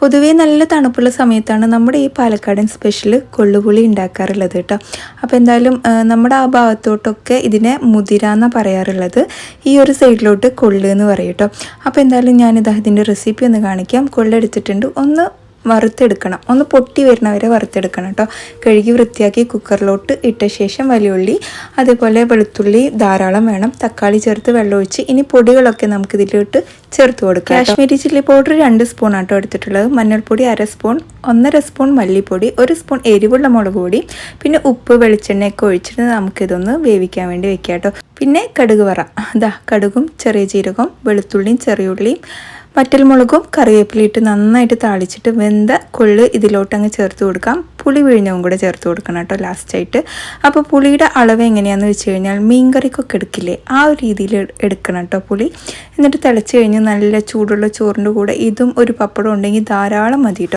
പൊതുവേ നല്ല തണുപ്പുള്ള സമയത്താണ് നമ്മുടെ ഈ പാലക്കാടൻ സ്പെഷ്യൽ കൊള്ളുപുളി ഉണ്ടാക്കാറുള്ളത് കേട്ടോ. അപ്പോൾ എന്തായാലും നമ്മുടെ ആ ഭാഗത്തോട്ടൊക്കെ ഇതിനെ മുതിര എന്നാണ് പറയാറുള്ളത്. ഈ ഒരു സൈഡിലോട്ട് കൊള്ളു എന്ന് പറയും കേട്ടോ. അപ്പോൾ എന്തായാലും ഞാനിത് അതിന്റെ റെസിപ്പി ഒന്ന് കാണിക്കാം. കൊള്ളെടുത്തിട്ടുണ്ട് ഒന്ന് വറുത്തെടുക്കണം. ഒന്ന് പൊട്ടി വരുന്നവരെ വറുത്തെടുക്കണം കേട്ടോ കഴുകി വൃത്തിയാക്കി കുക്കറിലോട്ട് ഇട്ട ശേഷം വലിയുള്ളി അതേപോലെ വെളുത്തുള്ളി ധാരാളം വേണം. തക്കാളി ചേർത്ത് വെള്ളമൊഴിച്ച് ഇനി പൊടികളൊക്കെ നമുക്ക് ഇതിലോട്ട് ചേർത്ത് കൊടുക്കാം കാശ്മീരി ചില്ലി പൗഡർ രണ്ട് സ്പൂൺ ആട്ടോ എടുത്തിട്ടുള്ളത്. മഞ്ഞൾപ്പൊടി അര സ്പൂൺ ഒന്നര സ്പൂൺ മല്ലിപ്പൊടി ഒരു സ്പൂൺ എരിവുള്ള മുളക് പൊടി പിന്നെ ഉപ്പ് വെളിച്ചെണ്ണയൊക്കെ ഒഴിച്ചിട്ട് നമുക്കിതൊന്ന് വേവിക്കാൻ വേണ്ടി വെക്കാം കേട്ടോ പിന്നെ കടുക് വറ. അതാ കടുകും ചെറിയ ജീരകവും വെളുത്തുള്ളിയും ചെറിയുള്ളിയും വറ്റൽമുളകും കറിവേപ്പിലയിട്ട് നന്നായിട്ട് താളിച്ചിട്ട് വെന്ത കൊള്ള് ഇതിലോട്ടങ്ങ് ചേർത്ത് കൊടുക്കാം. പുളി പിഴിഞ്ഞവും കൂടെ ചേർത്ത് കൊടുക്കണം കേട്ടോ ലാസ്റ്റായിട്ട് അപ്പോൾ പുളിയുടെ അളവ് എങ്ങനെയാണെന്ന് വെച്ച് കഴിഞ്ഞാൽ മീൻകറിക്കൊക്കെ എടുക്കില്ലേ? ആ ഒരു രീതിയിൽ എടുക്കണം കേട്ടോ പുളി. എന്നിട്ട് തിളച്ച് കഴിഞ്ഞ് നല്ല ചൂടുള്ള ചോറിന്റെ കൂടെ ഇതും ഒരു പപ്പടം ഉണ്ടെങ്കിൽ ധാരാളം മതി